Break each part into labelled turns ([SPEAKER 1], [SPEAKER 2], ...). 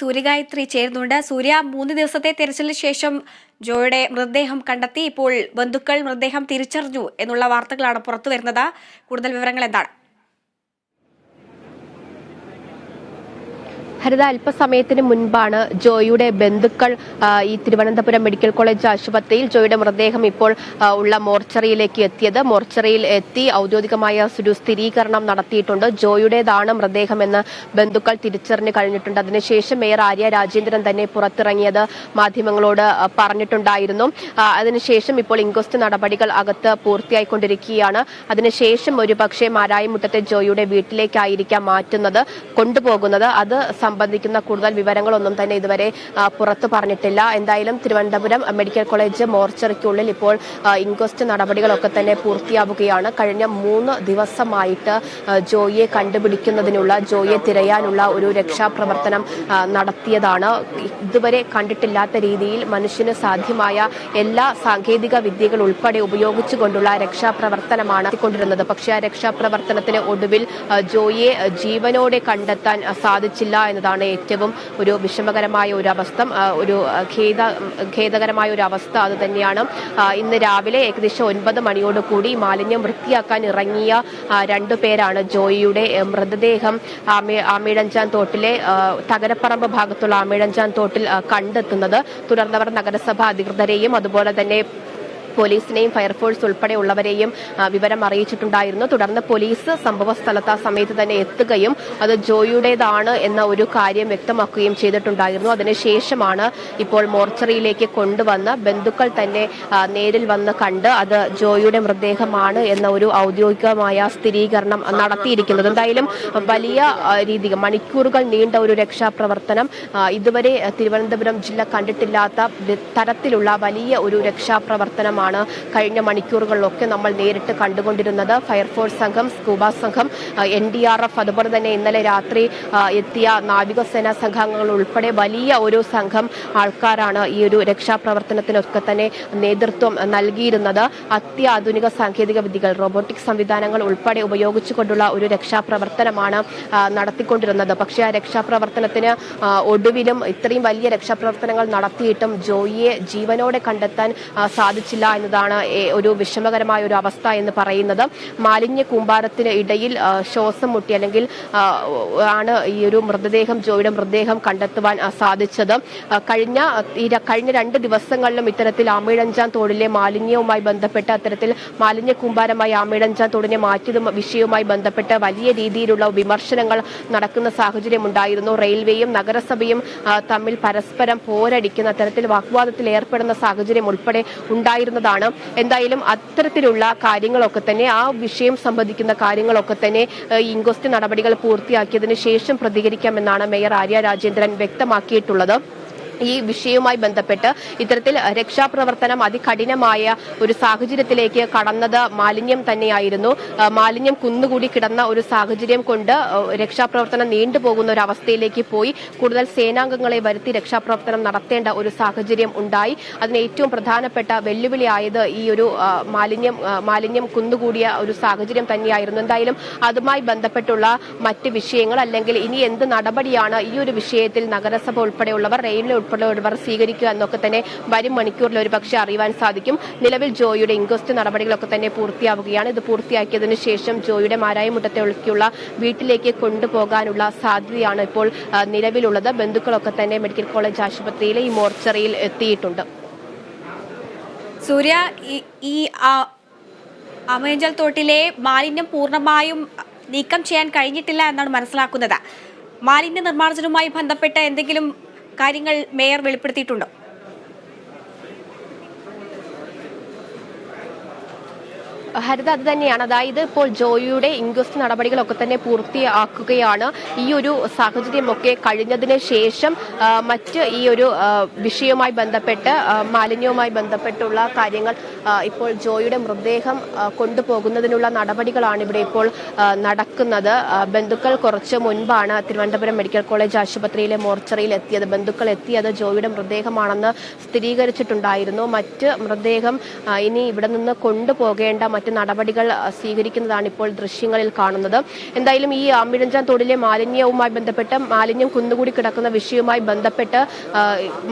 [SPEAKER 1] സൂര്യഗായത്രി ചേരുന്നുണ്ട്. സൂര്യ മൂന്ന് ദിവസത്തെ തിരച്ചിലിന് ശേഷം ജോയുടെ മൃതദേഹം കണ്ടെത്തി. ഇപ്പോൾ ബന്ധുക്കൾ മൃതദേഹം തിരിച്ചറിഞ്ഞു എന്നുള്ള വാർത്തകളാണ് പുറത്തു വരുന്നത് കൂടുതൽ വിവരങ്ങൾ എന്താണ്?
[SPEAKER 2] ഹരിത അല്പസമയത്തിന് മുൻപാണ് ജോയിയുടെ ബന്ധുക്കൾ ഈ തിരുവനന്തപുരം മെഡിക്കൽ കോളേജ് ആശുപത്രിയിൽ ജോയിയുടെ മൃതദേഹം ഇപ്പോൾ ഉള്ള മോർച്ചറിയിലേക്ക് എത്തിയത്. മോർച്ചറിയിൽ എത്തി ഔദ്യോഗികമായ ഒരു സ്ഥിരീകരണം നടത്തിയിട്ടുണ്ട്. ജോയിയുടേതാണ് മൃതദേഹമെന്ന് ബന്ധുക്കൾ തിരിച്ചറിഞ്ഞു കഴിഞ്ഞിട്ടുണ്ട്. അതിനുശേഷം മേയർ ആര്യ രാജേന്ദ്രൻ തന്നെ പുറത്തിറങ്ങിയത് മാധ്യമങ്ങളോട് പറഞ്ഞിട്ടുണ്ടായിരുന്നു. അതിനുശേഷം ഇപ്പോൾ ഇൻക്വസ്റ്റ് നടപടികൾ അകത്ത് പൂർത്തിയായിക്കൊണ്ടിരിക്കുകയാണ്. അതിനുശേഷം ഒരുപക്ഷെ മാരായമുട്ടത്തെ ജോയിയുടെ വീട്ടിലേക്കായിരിക്കാം മാറ്റുന്നത് കൊണ്ടുപോകുന്നത്. അത് സംബന്ധിക്കുന്ന കൂടുതൽ വിവരങ്ങളൊന്നും തന്നെ ഇതുവരെ പുറത്തു പറഞ്ഞിട്ടില്ല. എന്തായാലും തിരുവനന്തപുരം മെഡിക്കൽ കോളേജ് മോർച്ചറിക്കുള്ളിൽ ഇപ്പോൾ ഇൻക്വസ്റ്റ് നടപടികളൊക്കെ തന്നെ പൂർത്തിയാവുകയാണ്. കഴിഞ്ഞ മൂന്ന് ദിവസമായിട്ട് ജോയിയെ കണ്ടുപിടിക്കുന്നതിനുള്ള ജോയിയെ തിരയാനുള്ള ഒരു രക്ഷാപ്രവർത്തനം നടത്തിയതാണ്. ഇതുവരെ കണ്ടിട്ടില്ലാത്ത രീതിയിൽ മനുഷ്യന് സാധ്യമായ എല്ലാ സാങ്കേതിക വിദ്യകൾ ഉൾപ്പെടെ ഉപയോഗിച്ചുകൊണ്ടുള്ള രക്ഷാപ്രവർത്തനമാണ് കൊണ്ടിരുന്നത് പക്ഷേ ആ രക്ഷാപ്രവർത്തനത്തിന് ഒടുവിൽ ജോയിയെ ജീവനോടെ കണ്ടെത്താൻ സാധിച്ചില്ല എന്നതാണ് ഏറ്റവും ഒരു വിഷമകരമായ ഒരു അവസ്ഥ ഒരു ഖേദ ഖേദകരമായ ഒരു അവസ്ഥ അത് തന്നെയാണ്. ഇന്ന് രാവിലെ ഏകദേശം ഒൻപത് മണിയോട് കൂടി മാലിന്യം വൃത്തിയാക്കാൻ ഇറങ്ങിയ രണ്ടു പേരാണ് ജോയിയുടെ മൃതദേഹം ആമീഴഞ്ചാൻ തോട്ടിലെ തകരപ്പറമ്പ് ഭാഗത്തുള്ള ആമീഴഞ്ചാൻ തോട്ടിൽ കണ്ടെത്തുന്നത്. തുടർന്നവർ നഗരസഭ അധികൃതരെയും അതുപോലെ തന്നെ പോലീസിനെയും ഫയർഫോഴ്സ് ഉൾപ്പെടെയുള്ളവരെയും വിവരം അറിയിച്ചിട്ടുണ്ടായിരുന്നു. തുടർന്ന് പോലീസ് സംഭവ സ്ഥലത്ത് ആ സമയത്ത് തന്നെ എത്തുകയും അത് ജോയിയുടേതാണ് എന്ന ഒരു കാര്യം വ്യക്തമാക്കുകയും ചെയ്തിട്ടുണ്ടായിരുന്നു. അതിനുശേഷമാണ് ഇപ്പോൾ മോർച്ചറിയിലേക്ക് കൊണ്ടുവന്ന് ബന്ധുക്കൾ തന്നെ നേരിൽ വന്ന് കണ്ട് അത് ജോയിയുടെ മൃതദേഹമാണ് എന്ന ഒരു ഔദ്യോഗികമായ സ്ഥിരീകരണം നടത്തിയിരിക്കുന്നത്. എന്തായാലും വലിയ രീതി മണിക്കൂറുകൾ നീണ്ട ഒരു രക്ഷാപ്രവർത്തനം ഇതുവരെ തിരുവനന്തപുരം ജില്ല കണ്ടിട്ടില്ലാത്ത തരത്തിലുള്ള വലിയ ഒരു രക്ഷാപ്രവർത്തനമാണ് കഴിഞ്ഞ മണിക്കൂറുകളിലൊക്കെ നമ്മൾ നേരിട്ട് കണ്ടുകൊണ്ടിരുന്നത് ഫയർഫോഴ്സ് സംഘം സ്കൂബ സംഘം എൻ ഡി ആർ എഫ് അതുപോലെ തന്നെ ഇന്നലെ രാത്രി എത്തിയ നാവികസേനാ സംഘങ്ങൾ ഉൾപ്പെടെ വലിയ ഒരു സംഘം ആൾക്കാരാണ് ഈ ഒരു രക്ഷാപ്രവർത്തനത്തിനൊക്കെ തന്നെ നേതൃത്വം നൽകിയിരുന്നത്. അത്യാധുനിക സാങ്കേതിക വിദ്യകൾ റോബോട്ടിക് സംവിധാനങ്ങൾ ഉൾപ്പെടെ ഉപയോഗിച്ചുകൊണ്ടുള്ള ഒരു രക്ഷാപ്രവർത്തനമാണ് നടത്തിക്കൊണ്ടിരുന്നത്. പക്ഷേ ആ രക്ഷാപ്രവർത്തനത്തിന് ഒടുവിലും ഇത്രയും വലിയ രക്ഷാപ്രവർത്തനങ്ങൾ നടത്തിയിട്ടും ജോയിയെ ജീവനോടെ കണ്ടെത്താൻ സാധിച്ചില്ല എന്നതാണ് ഒരു വിഷമകരമായ ഒരു അവസ്ഥ എന്ന് പറയുന്നത്. മാലിന്യ കൂമ്പാരത്തിന് ഇടയിൽ ശ്വാസം മുട്ടി അല്ലെങ്കിൽ ആണ് ഈ ഒരു മൃതദേഹം ജോയിയുടെ മൃതദേഹം കണ്ടെത്തുവാൻ സാധിച്ചത്. കഴിഞ്ഞ കഴിഞ്ഞ രണ്ട് ദിവസങ്ങളിലും ഇത്തരത്തിൽ ആമിഴഞ്ചാൻ തോടിലെ മാലിന്യവുമായി ബന്ധപ്പെട്ട് അത്തരത്തിൽ മാലിന്യ കൂമ്പാരമായി ആമിഴഞ്ചാൻ തോടിനെ മാറ്റിയത് വിഷയവുമായി ബന്ധപ്പെട്ട് വലിയ രീതിയിലുള്ള വിമർശനങ്ങൾ നടക്കുന്ന സാഹചര്യം ഉണ്ടായിരുന്നു. റെയിൽവേയും നഗരസഭയും തമ്മിൽ പരസ്പരം പോരടിക്കുന്ന തരത്തിൽ വാഗ്വാദത്തിൽ ഏർപ്പെടുന്ന സാഹചര്യം ഉൾപ്പെടെ ഉണ്ടായിരുന്നതാണ് എന്തായാലും അത്തരത്തിലുള്ള കാര്യങ്ങളൊക്കെ തന്നെ ആ വിഷയം സംബന്ധിക്കുന്ന കാര്യങ്ങളൊക്കെ തന്നെ ഇൻക്വസ്റ്റ് നടപടികൾ പൂർത്തിയാക്കിയതിന് ശേഷം പ്രതികരിക്കാമെന്നാണ് മേയർ ആര്യ രാജേന്ദ്രൻ വ്യക്തമാക്കിയിട്ടുള്ളത്. ഈ വിഷയവുമായി ബന്ധപ്പെട്ട് ഇത്തരത്തിൽ രക്ഷാപ്രവർത്തനം അതികഠിനമായ ഒരു സാഹചര്യത്തിലേക്ക് കടന്നത് മാലിന്യം തന്നെയായിരുന്നു. മാലിന്യം കുന്നുകൂടി കിടന്ന ഒരു സാഹചര്യം കൊണ്ട് രക്ഷാപ്രവർത്തനം നീണ്ടുപോകുന്ന ഒരു അവസ്ഥയിലേക്ക് പോയി. കൂടുതൽ സേനാംഗങ്ങളെ വരുത്തി രക്ഷാപ്രവർത്തനം നടത്തേണ്ട ഒരു സാഹചര്യം ഉണ്ടായി. അതിന് ഏറ്റവും പ്രധാനപ്പെട്ട വെല്ലുവിളിയായത് ഈ ഒരു മാലിന്യം മാലിന്യം കുന്നുകൂടിയ ഒരു സാഹചര്യം തന്നെയായിരുന്നു. എന്തായാലും അതുമായി ബന്ധപ്പെട്ടുള്ള മറ്റ് വിഷയങ്ങൾ അല്ലെങ്കിൽ ഇനി എന്ത് നടപടിയാണ് ഈ ഒരു വിഷയത്തിൽ നഗരസഭ ഉൾപ്പെടെയുള്ളവർ റെയിൽവേ ഉൾപ്പെടെയുള്ളവർ സ്വീകരിക്കുക എന്നൊക്കെ തന്നെ വരും മണിക്കൂറിൽ ഒരു പക്ഷേ അറിയുവാൻ സാധിക്കും. നിലവിൽ ജോയിയുടെ ഇൻക്വസ്റ്റ് നടപടികളൊക്കെ തന്നെ പൂർത്തിയാവുകയാണ്. ഇത് പൂർത്തിയാക്കിയതിന് ശേഷം ജോയിയുടെ മാരായമുട്ടത്തെ ഒഴുക്കിയുള്ള വീട്ടിലേക്ക് കൊണ്ടുപോകാനുള്ള സാധ്യതയാണ് ഇപ്പോൾ നിലവിലുള്ളത്. ബന്ധുക്കളൊക്കെ തന്നെ മെഡിക്കൽ കോളേജ് ആശുപത്രിയിലെ ഈ മോർച്ചറിയിൽ എത്തിയിട്ടുണ്ട്.
[SPEAKER 1] സൂര്യ ഈ- അമേജൽ തോട്ടിലെ മാലിന്യം പൂർണമായും നീക്കം ചെയ്യാൻ കഴിഞ്ഞിട്ടില്ല എന്നാണ് മനസ്സിലാക്കുന്നത്. മാലിന്യ നിർമ്മാർജനവുമായി ബന്ധപ്പെട്ട എന്തെങ്കിലും കാര്യങ്ങൾ മേയർ വെളിപ്പെടുത്തിയിട്ടുണ്ടോ?
[SPEAKER 2] ഹരിത അത് തന്നെയാണ്. അതായത് ഇപ്പോൾ ജോയിയുടെ ഇൻക്വസ്റ്റ് നടപടികളൊക്കെ തന്നെ പൂർത്തിയാക്കുകയാണ്. ഈ ഒരു സാഹചര്യമൊക്കെ കഴിഞ്ഞതിന് ശേഷം മറ്റ് ഈ ഒരു വിഷയവുമായി ബന്ധപ്പെട്ട് മാലിന്യവുമായി ബന്ധപ്പെട്ടുള്ള കാര്യങ്ങൾ ഇപ്പോൾ ജോയിയുടെ മൃതദേഹം കൊണ്ടുപോകുന്നതിനുള്ള നടപടികളാണ് ഇവിടെ ഇപ്പോൾ നടക്കുന്നത്. ബന്ധുക്കൾ കുറച്ച് മുൻപാണ് തിരുവനന്തപുരം മെഡിക്കൽ കോളേജ് ആശുപത്രിയിലെ മോർച്ചറിയിൽ എത്തിയത്. ബന്ധുക്കൾ എത്തിയത് ജോയിയുടെ മൃതദേഹമാണെന്ന് സ്ഥിരീകരിച്ചിട്ടുണ്ടായിരുന്നു. മറ്റ് മൃതദേഹം ഇനി ഇവിടെ നിന്ന് കൊണ്ടുപോകേണ്ട മറ്റ് മറ്റ് നടപടികൾ സ്വീകരിക്കുന്നതാണ് ഇപ്പോൾ ദൃശ്യങ്ങളിൽ കാണുന്നത്. എന്തായാലും ഈ അമ്മിഴഞ്ചാൻ തോടിലെ മാലിന്യവുമായി ബന്ധപ്പെട്ട് മാലിന്യം കുന്നുകൂടി കിടക്കുന്ന വിഷയവുമായി ബന്ധപ്പെട്ട്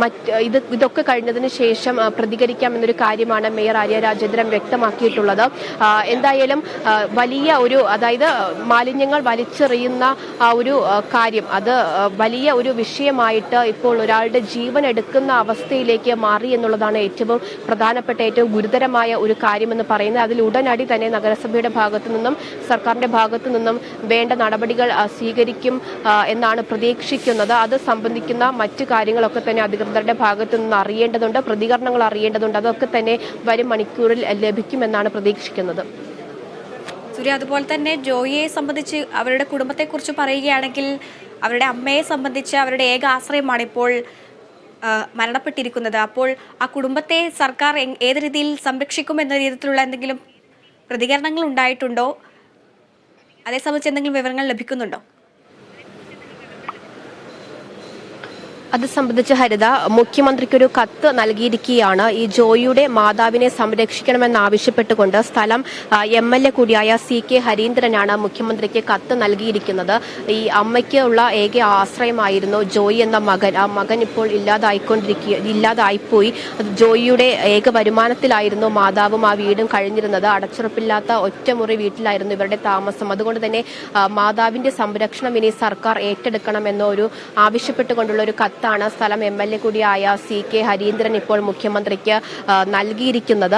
[SPEAKER 2] മറ്റ് ഇത് ഇതൊക്കെ കഴിഞ്ഞതിന് ശേഷം പ്രതികരിക്കാമെന്നൊരു കാര്യമാണ് മേയർ ആര്യ രാജേന്ദ്രൻ വ്യക്തമാക്കിയിട്ടുള്ളത്. എന്തായാലും വലിയ ഒരു അതായത് മാലിന്യങ്ങൾ വലിച്ചെറിയുന്ന ആ ഒരു കാര്യം അത് വലിയ ഒരു വിഷയമായിട്ട് ഇപ്പോൾ ഒരാളുടെ ജീവൻ എടുക്കുന്ന അവസ്ഥയിലേക്ക് മാറി എന്നുള്ളതാണ് ഏറ്റവും പ്രധാനപ്പെട്ട ഏറ്റവും ഗുരുതരമായ ഒരു കാര്യമെന്ന് പറയുന്നത്. അതിൽ ഉടനടി തന്നെ നഗരസഭയുടെ ഭാഗത്തു നിന്നും സർക്കാരിന്റെ ഭാഗത്തു നിന്നും വേണ്ട നടപടികൾ സ്വീകരിക്കും എന്നാണ് പ്രതീക്ഷിക്കുന്നത്. അത് സംബന്ധിക്കുന്ന മറ്റു കാര്യങ്ങളൊക്കെ തന്നെ അധികൃതരുടെ ഭാഗത്തു നിന്ന് അറിയേണ്ടതുണ്ട്. പ്രതികരണങ്ങൾ അറിയേണ്ടതുണ്ട്. അതൊക്കെ തന്നെ വരും മണിക്കൂറിൽ ലഭിക്കുമെന്നാണ് പ്രതീക്ഷിക്കുന്നത്.
[SPEAKER 1] സൂര്യ അതുപോലെ തന്നെ ജോയിയെ സംബന്ധിച്ച് അവരുടെ കുടുംബത്തെക്കുറിച്ച് പറയുകയാണെങ്കിൽ അവരുടെ അമ്മയെ സംബന്ധിച്ച് അവരുടെ ഏക ആശ്രയമാണ് ഇപ്പോൾ മരണപ്പെട്ടിരിക്കുന്നത്. അപ്പോൾ ആ കുടുംബത്തെ സർക്കാർ ഏത് രീതിയിൽ സംരക്ഷിക്കും എന്ന രീതിയിലുള്ള എന്തെങ്കിലും പ്രതികരണങ്ങൾ ഉണ്ടായിട്ടുണ്ടോ? അതേ സംബന്ധിച്ച് എന്തെങ്കിലും വിവരങ്ങൾ ലഭിക്കുന്നുണ്ടോ?
[SPEAKER 2] അത് സംബന്ധിച്ച് ഹരിത മുഖ്യമന്ത്രിക്ക് ഒരു കത്ത് നൽകിയിരിക്കുകയാണ്. ഈ ജോയിയുടെ മാതാവിനെ സംരക്ഷിക്കണമെന്നാവശ്യപ്പെട്ടുകൊണ്ട് സ്ഥലം എം എൽ എ കൂടിയായ സി കെ ഹരീന്ദ്രനാണ് മുഖ്യമന്ത്രിക്ക് കത്ത് നൽകിയിരിക്കുന്നത്. ഈ അമ്മയ്ക്ക് ഉള്ള ഏക ആശ്രയമായിരുന്നു ജോയി എന്ന മകൻ. ആ മകൻ ഇപ്പോൾ ഇല്ലാതായിക്കൊണ്ടിരിക്കുക ഇല്ലാതായിപ്പോയി. ജോയിയുടെ ഏക വരുമാനത്തിലായിരുന്നു മാതാവും ആ വീടും കഴിഞ്ഞിരുന്നത്. അടച്ചുറപ്പില്ലാത്ത ഒറ്റമുറി വീട്ടിലായിരുന്നു ഇവരുടെ താമസം. അതുകൊണ്ട് തന്നെ മാതാവിന്റെ സംരക്ഷണം ഇനി സർക്കാർ ഏറ്റെടുക്കണം ഒരു ആവശ്യപ്പെട്ടുകൊണ്ടുള്ള ഒരു കത്താണ് സ്ഥലം എം എൽ എ കൂടിയായ സി കെ ഹരീന്ദ്രൻ ഇപ്പോൾ മുഖ്യമന്ത്രിക്ക് നൽകിയിരിക്കുന്നത്.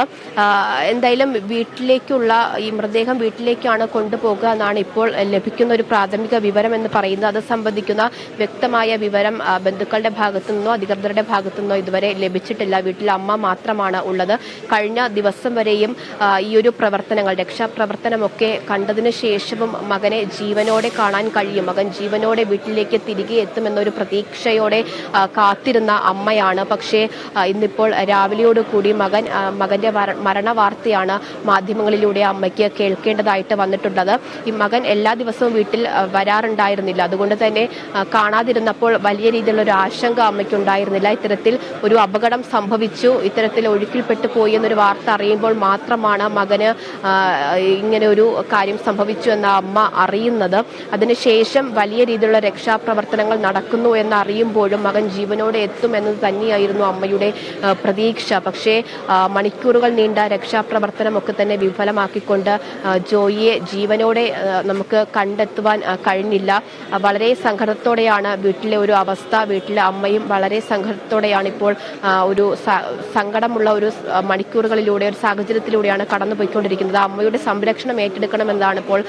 [SPEAKER 2] എന്തായാലും വീട്ടിലേക്കുള്ള ഈ മൃതദേഹം വീട്ടിലേക്കാണ് കൊണ്ടുപോകുക എന്നാണ് ഇപ്പോൾ ലഭിക്കുന്ന ഒരു പ്രാഥമിക വിവരം എന്ന് പറയുന്നത്. അത് സംബന്ധിക്കുന്ന വ്യക്തമായ വിവരം ബന്ധുക്കളുടെ ഭാഗത്തു നിന്നോ അധികൃതരുടെ ഭാഗത്തു നിന്നോ ഇതുവരെ ലഭിച്ചിട്ടില്ല. വീട്ടിൽ അമ്മ മാത്രമാണ് ഉള്ളത്. കഴിഞ്ഞ ദിവസം വരെയും ഈ ഒരു പ്രവർത്തനങ്ങൾ രക്ഷാപ്രവർത്തനമൊക്കെ കണ്ടതിന് ശേഷവും മകനെ ജീവനോടെ കാണാൻ കഴിയും. മകൻ ജീവനോടെ വീട്ടിലേക്ക് തിരികെ എത്തുമെന്നൊരു പ്രതീക്ഷയോടെ കാത്തിരുന്ന അമ്മയാണ്. പക്ഷേ ഇന്നിപ്പോൾ രാവിലെയോട് കൂടി മകൻ മകന്റെ മരണ വാർത്തയാണ് മാധ്യമങ്ങളിലൂടെ അമ്മയ്ക്ക് കേൾക്കേണ്ടതായിട്ട് വന്നിട്ടുള്ളത്. ഈ മകൻ എല്ലാ ദിവസവും വീട്ടിൽ വരാറുണ്ടായിരുന്നില്ല. അതുകൊണ്ട് തന്നെ കാണാതിരുന്നപ്പോൾ വലിയ രീതിയിലുള്ള ഒരു ആശങ്ക അമ്മയ്ക്കുണ്ടായിരുന്നില്ല. ഇത്തരത്തിൽ ഒരു അപകടം സംഭവിച്ചു. ഇത്തരത്തിൽ ഒഴുക്കിൽപ്പെട്ടു പോയി എന്നൊരു വാർത്ത അറിയുമ്പോൾ മാത്രമാണ് മകന് ഇങ്ങനെ ഒരു കാര്യം സംഭവിച്ചു എന്ന അമ്മ അറിയുന്നത്. അതിനുശേഷം വലിയ രീതിയിലുള്ള രക്ഷാപ്രവർത്തനങ്ങൾ നടക്കുന്നു എന്ന് അറിയുമ്പോഴും മകൻ ജീവനോടെ എത്തുമെന്നത് തന്നെയായിരുന്നു അമ്മയുടെ പ്രതീക്ഷ. പക്ഷേ മണിക്കൂറുകൾ നീണ്ട രക്ഷാപ്രവർത്തനമൊക്കെ തന്നെ വിഫലമാക്കിക്കൊണ്ട് ജോയിയെ ജീവനോടെ നമുക്ക് കണ്ടെത്തുവാൻ കഴിഞ്ഞില്ല. വളരെ സങ്കടത്തോടെയാണ് വീട്ടിലെ ഒരു അവസ്ഥ. വീട്ടിലെ അമ്മയും വളരെ സങ്കടത്തോടെയാണ് ഇപ്പോൾ ആ, ഒരു സങ്കടമുള്ള ഒരു മണിക്കൂറുകളിലൂടെ ഒരു സാഹചര്യത്തിലൂടെയാണ് കടന്നുപോയിക്കൊണ്ടിരിക്കുന്നത്. അമ്മയുടെ സംരക്ഷണം ഏറ്റെടുക്കണമെന്നാണ് ഇപ്പോൾ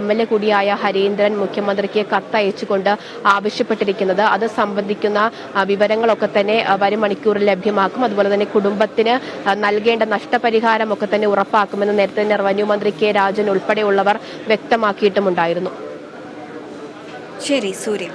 [SPEAKER 2] എം എൽ എ കൂടിയായ ഹരീന്ദ്രൻ മുഖ്യമന്ത്രിക്ക് കത്തയച്ചുകൊണ്ട് ആവശ്യപ്പെട്ടിരിക്കുന്നത്. അത് സംബന്ധിക്കുന്ന വിവരങ്ങളൊക്കെ തന്നെ വരും മണിക്കൂറിൽ ലഭ്യമാക്കും. അതുപോലെ തന്നെ കുടുംബത്തിന് നൽകേണ്ട നഷ്ടപരിഹാരം ഒക്കെ തന്നെ ഉറപ്പാക്കുമെന്ന് നേരത്തെ തന്നെ റവന്യൂ മന്ത്രി കെ രാജൻ ഉൾപ്പെടെയുള്ളവർ വ്യക്തമാക്കിയിട്ടുമുണ്ടായിരുന്നു.
[SPEAKER 1] ശരി സൂര്യ.